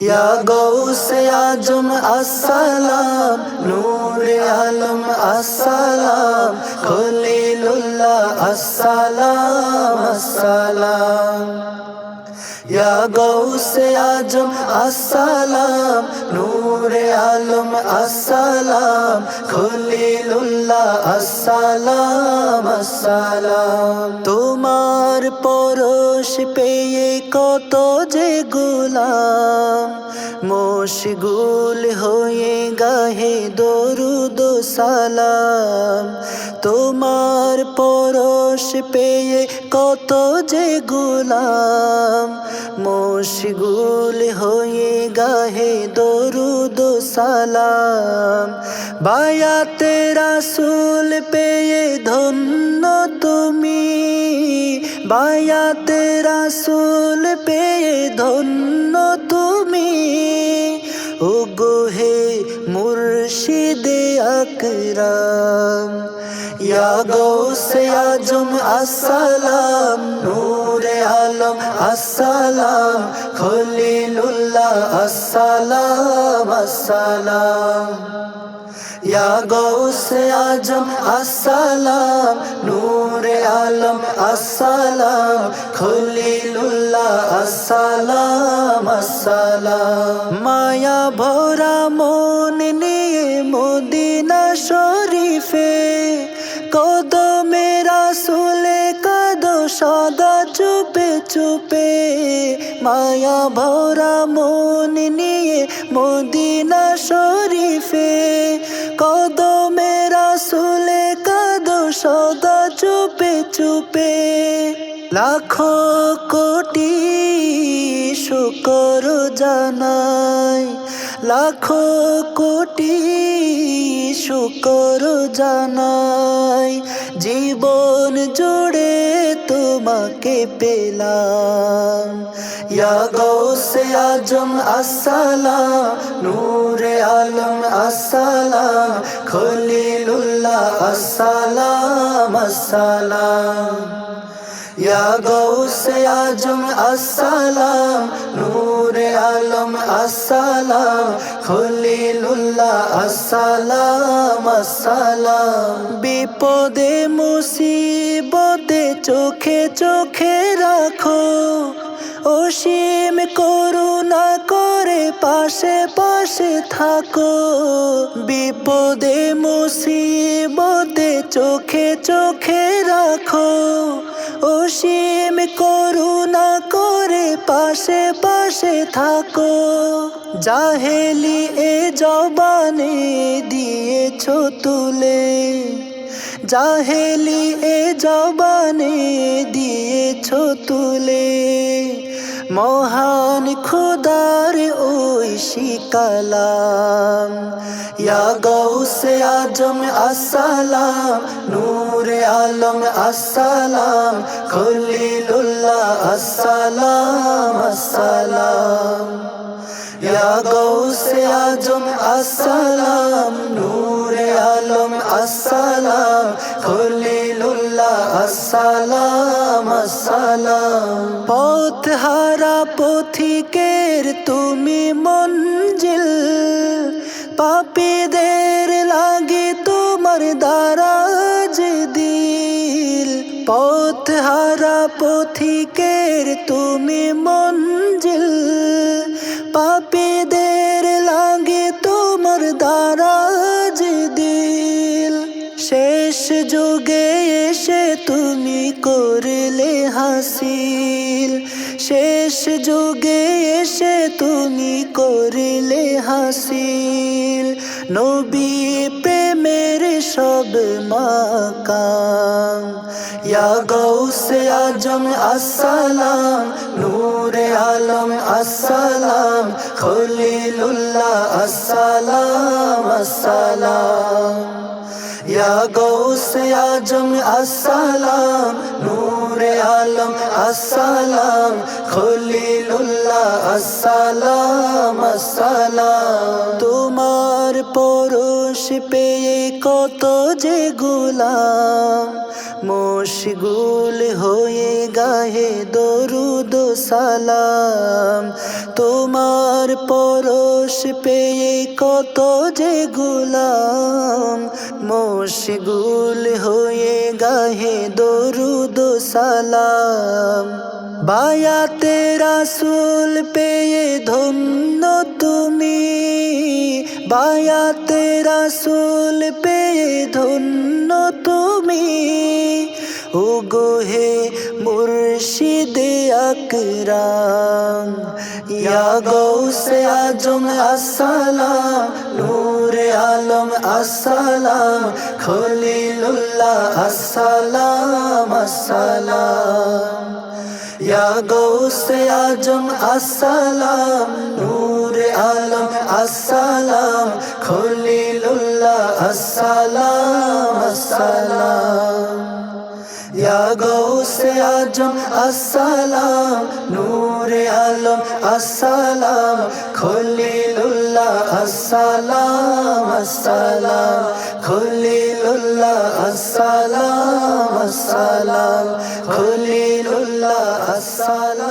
ইয়া গৌসে আজম আসসালাম নূরে আলম আসসালাম খলিলুল্লাহ আসসালাম আসসালাম ইয়া গৌসে আজম, আসসালাম। নূরে আলম, আসসালাম। খলিলুল্লাহ, আসসালাম আসসালাম। তোমার পরশ পেয়ে কত যে গুলাম। মশগুল হয়ে গাহে দরুদ সালাম। তোমার পরশ পেয়ে কত যে গুলাম। মশগুল হয়ে গাহে দরুদ সালাম। বায়াতে রাসুল পেয়ে ধন্য তুমি। বায়াতে রাসুল পেয়ে ধন্য তুমি ও গোহে মুর্শিদে আকরাম ইয়া গৌসে আজম আসসালাম নূরে আলম আসসালাম খলিলুল্লাহ আসসালাম আসসালাম। ইয়া গৌসে আজম আসসালাম নূরে আলম আসসালাম খলিলুল্লাহ আসসালাম আসসালাম মায়া ভরা মন নিয়ে মদিনা শরীফে কদমে রাসুলে কদো সদা চুপে চুপে মায়া ভরা মন নিয়ে মদিনা শরীফে, কদমে রাসুলে কদো সদা চুপে চুপে। লাখো কোটি শুকর জানাই, লাখো কোটি শুকর জানাই। জীবন জুড়ে তোমাকে পেলাম। ইয়া গৌসে আজম আসসালাম। নূরে আলম আসসালাম। খলিলুল্লাহ আসসালাম আসসালাম। ইয়া গৌসে আজম আসসালাম, নূরে আলম আসসালাম, খলিলুল্লাহ আসসালাম আসসালাম। বিপদে মুসিবতে চোখে চোখে রাখো, অসীম করুণা করে পাশে পাশে থাকো। বিপদে, মুসিবতে চোখে চোখে রাখো। অসীম করুণা করে পাশে পাশে থাকো। জাহেলি এ জবানে দিয়েছ তুলে। জাহেলি এ জবানে দিয়েছ তুলে। মহান খুদার ওই শিকালাম ইয়া গৌসে আজম আসসালাম নূরে আলম আসসালাম খলিলুল্লাহ আসসালাম আসসালাম। ইয়া গৌসে আজম, আসসালাম, নূরে আলম, আসসালাম, খলিলুল্লাহ, আসসালাম আসসালাম। পথ হারা পথিকের তুমি মঞ্জিল, পাপীদের লাগে তোমার দারাজ দিল। পথ হারা পথিকের তুমি মঞ্জিল এসে তুমি করলে হাসিল। শেষ যুগে এসে তুমি করলে হাসিল। নবী প্রেমের সব মাকাম। ইয়া গৌসে আজম, আসসালাম। নূরে আলম, আসসালাম। খলিলুল্লাহ, আসসালাম আসসালাম। আজম আসসালাম। নূরে আলম, আসসালাম। খলিলুল্লাহ, আসসালাম আসসালাম। তোমার পরশ পেয়ে কত যে গুলাম। মশগুল হয়ে গাহে দরুদ সালাম। তোমার পরশ পেয়ে কত যে গুলাম। মশগুল হয়ে গাহে দরুদ সালাম। বায়াতে রাসুল পেয়ে ধন্য তুমি। বায়া বায়াতে রাসুল পেয়ে ধন্য তুমি। ও গোহে মুর্শিদে আকরাম, ইয়া গৌসে আজম আসসালাম, নূরে আলম আসসালাম, খলিলুল্লাহ আসসালাম আসসালাম। ইয়া গৌসে আজম আসসালাম, নূরে আলম আসসালাম, খলিলুল্লাহ আসসালাম আসসালাম। ইয়া গৌসে আজম, আসসালাম। নূরে আলম, আসসালাম। খলিলুল্লাহ, আসসালাম আসসালাম। খলিলুল্লাহ, আসসালাম আসসালাম। খলিলুল্লাহ, আসসালাম।